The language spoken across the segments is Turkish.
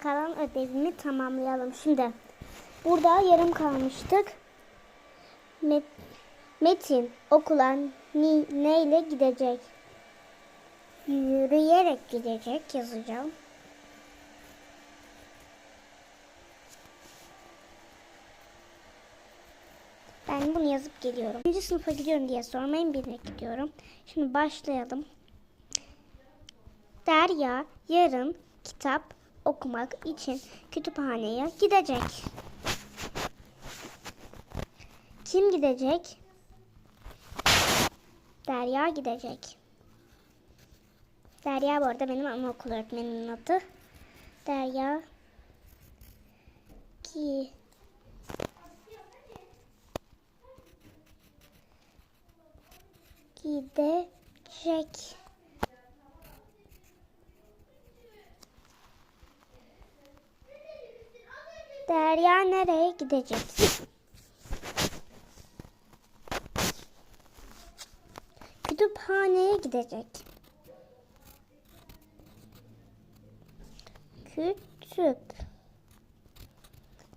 kalan ödevimi tamamlayalım. Şimdi burada yarım kalmıştık. Met- Metin okula neyle gidecek? Yürüyerek gidecek yazacağım. Ben bunu yazıp geliyorum. Birinci sınıfa gidiyorum diye sormayın bilerek gidiyorum. Şimdi başlayalım. Derya yarın kitap okumak için kütüphaneye gidecek. Kim gidecek? Derya gidecek. Derya bu arada benim anaokul öğretmenimin adı. Derya ki gidecek. Derya nereye gidecek? Kütüphaneye gidecek. Kütüp.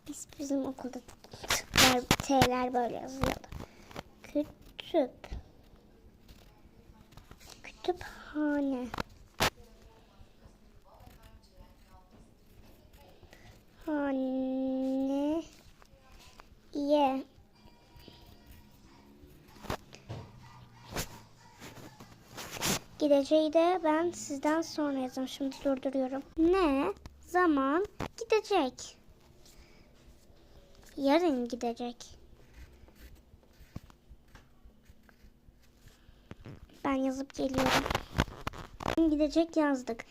Biz bizim okulda T'ler böyle yazıyordu. Kütüp. Kütüphane. Gideceği de ben sizden sonra yazdım. Şimdi durduruyorum. Ne zaman gidecek? Yarın gidecek. Ben yazıp geliyorum. Gidecek yazdık.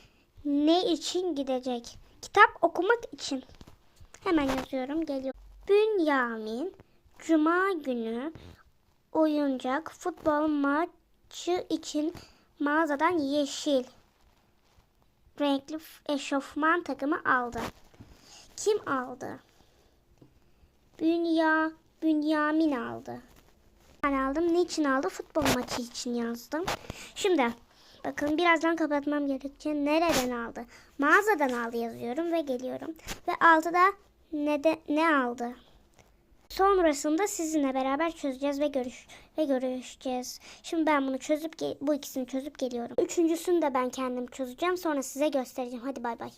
Ne için gidecek? Kitap okumak için. Hemen yazıyorum. Geliyor. Bünyamin Cuma günü oyuncak futbol maçı için mağazadan yeşil renkli eşofman takımı aldı. Kim aldı? Bünya, Bünyamin aldı. Ben aldım. Niçin aldı? Futbol maçı için yazdım. Şimdi bakın birazdan kapatmam gerekecek. Nereden aldı? Mağazadan aldı yazıyorum ve geliyorum. Ve altıda ne, de, ne aldı? Sonrasında sizinle beraber çözeceğiz ve görüş ve görüşeceğiz. Şimdi ben bunu çözüp bu ikisini çözüp geliyorum. Üçüncüsünü de ben kendim çözeceğim. Sonra size göstereceğim. Hadi bay bay.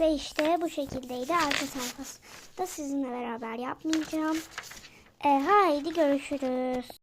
Ve işte bu şekildeydi. Arka sayfası da sizinle beraber yapmayacağım. E, haydi görüşürüz.